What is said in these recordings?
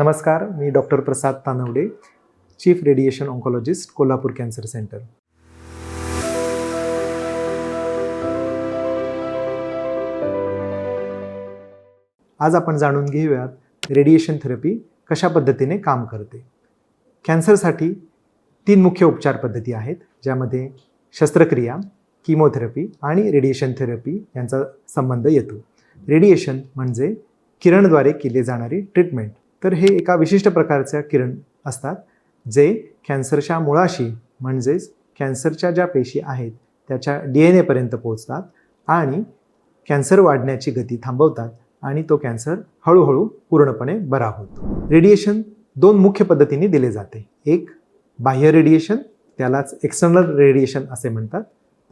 नमस्कार मी doctor Prasad Tanawade chief radiation oncologist Kolhapur cancer centre आज आपण जाणून घेऊयात रेडिएशन थेरपी कशा पद्धतीने काम करते. कॅन्सरसाठी तीन मुख्य उपचार पद्धती आहेत ज्यामध्ये शस्त्रक्रिया किमोथेरपी आणि रेडिएशन थेरपी यांचा संबंध येतो. रेडिएशन म्हणजे किरणद्वारे केले जाणारी ट्रीटमेंट तर हे एका विशिष्ट प्रकारच्या किरण असतात जे कॅन्सरच्या मुळाशी म्हणजेच कॅन्सरच्या ज्या पेशी आहेत त्याच्या डी एन एपर्यंत पोहोचतात आणि कॅन्सर वाढण्याची गती थांबवतात आणि तो कॅन्सर हळूहळू पूर्णपणे बरा होतो. रेडिएशन दोन मुख्य पद्धतीने दिले जाते. एक बाह्य रेडिएशन त्यालाच एक्सटर्नल रेडिएशन असे म्हणतात.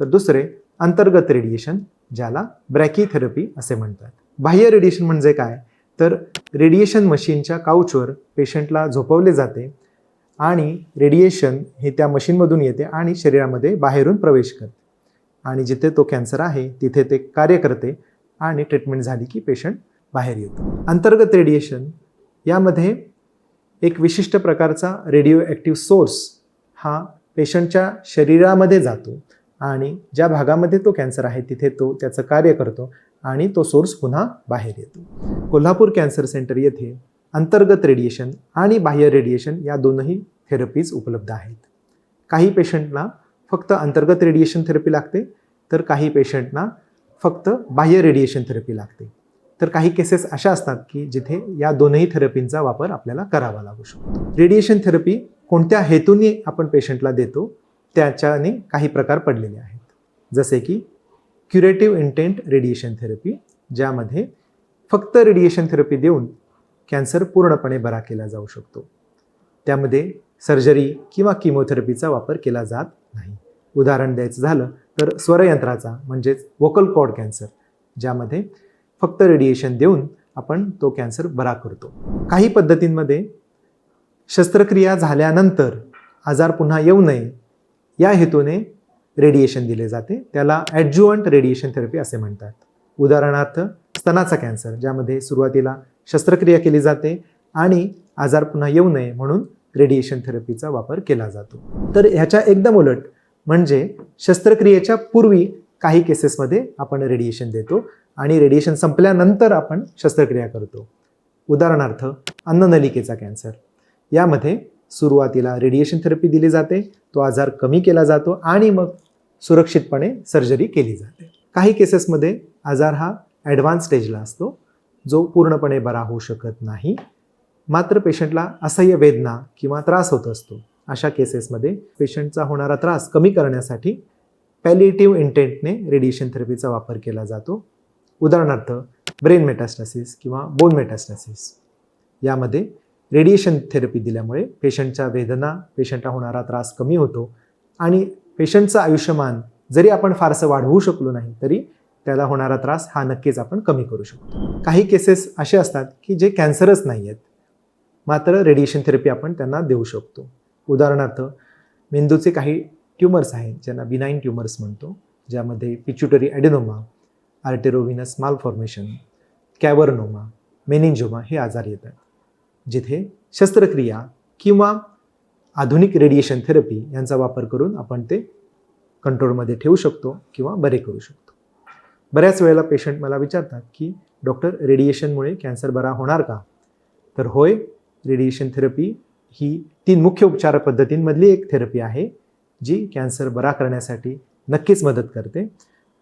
तर दुसरे अंतर्गत रेडिएशन ज्याला ब्रॅकीथेरपी असे म्हणतात. बाह्य रेडिएशन म्हणजे काय? तर रेडिएशन मशीनच्या काउचवर पेशंटला झोपवले जाते आणि रेडिएशन हे त्या मशीनमधून येते आणि शरीरामध्ये बाहेरून प्रवेश करते. आणि जिथे तो कॅन्सर आहे तिथे ते कार्य करते आणि ट्रीटमेंट झाली की पेशंट बाहेर येतो. अंतर्गत रेडिएशन यामध्ये एक विशिष्ट प्रकारचा रेडिओ ॲक्टिव्ह सोर्स हा पेशंटच्या शरीरामध्ये जातो आणि ज्या भागामध्ये तो कॅन्सर आहे तिथे तो त्याचं कार्य करतो आणि तो सोर्स पुन्हा बाहेर येतो. कोल्हापूर कॅन्सर सेंटर येथे अंतर्गत रेडिएशन आणि बाह्य रेडिएशन या दोनही थेरपीज उपलब्ध आहेत. काही पेशंटना फक्त अंतर्गत रेडिएशन थेरपी लागते तर काही पेशंटना फक्त बाह्य रेडिएशन थेरपी लागते. तर काही केसेस अशा असतात की जिथे या दोनही थेरपींचा वापर आपल्याला करावा लागू शकतो. रेडिएशन थेरपी कोणत्या हेतूने आपण पेशंटला देतो त्याच्याने काही प्रकार पडलेले आहेत. जसे की क्युरेटिव्ह इंटेंट रेडिएशन थेरपी ज्यामध्ये फक्त रेडिएशन थेरपी देऊन कॅन्सर पूर्णपणे बरा केला जाऊ शकतो. त्यामध्ये सर्जरी किंवा किमोथेरपीचा वापर केला जात नाही. उदाहरण द्यायचं झालं तर स्वरयंत्राचा म्हणजेच वोकल कॉर्ड कॅन्सर ज्यामध्ये फक्त रेडिएशन देऊन आपण तो कॅन्सर बरा करतो. काही पद्धतींमध्ये शस्त्रक्रिया झाल्यानंतर आजार पुन्हा येऊ नये या हेतूने रेडिएशन दिले जाते. त्याला ॲडज्युअंट रेडिएशन थेरपी असे म्हणतात. उदाहरणार्थ स्तनाचा कॅन्सर ज्यामध्ये सुरुवातीला शस्त्रक्रिया केली जाते आणि आजार पुन्हा येऊ नये म्हणून रेडिएशन थेरपीचा वापर केला जातो. तर ह्याच्या एकदम उलट म्हणजे शस्त्रक्रियेच्या पूर्वी काही केसेसमध्ये आपण रेडिएशन देतो आणि रेडिएशन संपल्यानंतर आपण शस्त्रक्रिया करतो. उदाहरणार्थ अन्ननलिकेचा कॅन्सर. यामध्ये सुरुवातीला रेडिएशन थेरपी दिली जाते तो आजार कमी केला जातो आणि मग सुरक्षितपणे सर्जरी केली जाते. काही केसेसमध्ये आजार हा ॲडव्हान्स स्टेजला असतो जो पूर्णपणे बरा होऊ शकत नाही. मात्र पेशंटला असह्य वेदना किंवा त्रास होत असतो. अशा केसेसमध्ये पेशंटचा होणारा त्रास कमी करण्यासाठी पॅलिएटिव्ह इंटेंटने रेडिएशन थेरपीचा वापर केला जातो. उदाहरणार्थ ब्रेन मेटास्टासिस किंवा बोन मेटास्टासिस यामध्ये रेडिएशन थेरपी दिल्यामुळे पेशंटच्या वेदना पेशंटला होणारा त्रास कमी होतो आणि पेशंटचं आयुष्यमान जरी आपण फारसं वाढवू शकलो नाही तरी त्याला होणारा त्रास हा नक्कीच आपण कमी करू शकतो. काही केसेस असे असतात की जे कॅन्सरच नाही आहेत मात्र रेडिएशन थेरपी आपण त्यांना देऊ शकतो. उदाहरणार्थ मेंदूचे काही ट्युमर्स आहेत ज्यांना बिनाईन ट्युमर्स म्हणतो ज्यामध्ये पिच्युटरी ॲडेनोमा आर्टेरोविनस मालफॉर्मेशन कॅवर्नोमा मेनिंजोमा हे आजार येतात जिथे शस्त्रक्रिया किंवा आधुनिक रेडिएशन थेरपी यांचा वापर करून आपण ते कंट्रोलमध्ये ठेवू शकतो किंवा बरे करू शकतो. बऱ्याच वेळेला पेशंट मला विचारतात की डॉक्टर रेडिएशनमुळे कॅन्सर बरा होणार का? तर होय रेडिएशन थेरपी ही तीन मुख्य उपचार पद्धतींमधली एक थेरपी आहे जी कॅन्सर बरा करण्यासाठी नक्कीच मदत करते.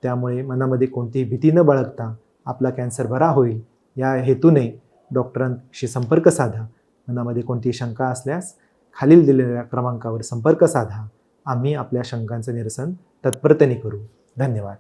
त्यामुळे मनामध्ये कोणतीही भीती न बाळगता आपला कॅन्सर बरा होईल. या हेतूने डॉक्टरांशी संपर्क साधा. मनामध्ये कोणतीही शंका असल्यास खालील दिलेल्या क्रमांकावर संपर्क साधा. आम्ही आपल्या शंकांचं निरसन तत्परतेने करू. धन्यवाद.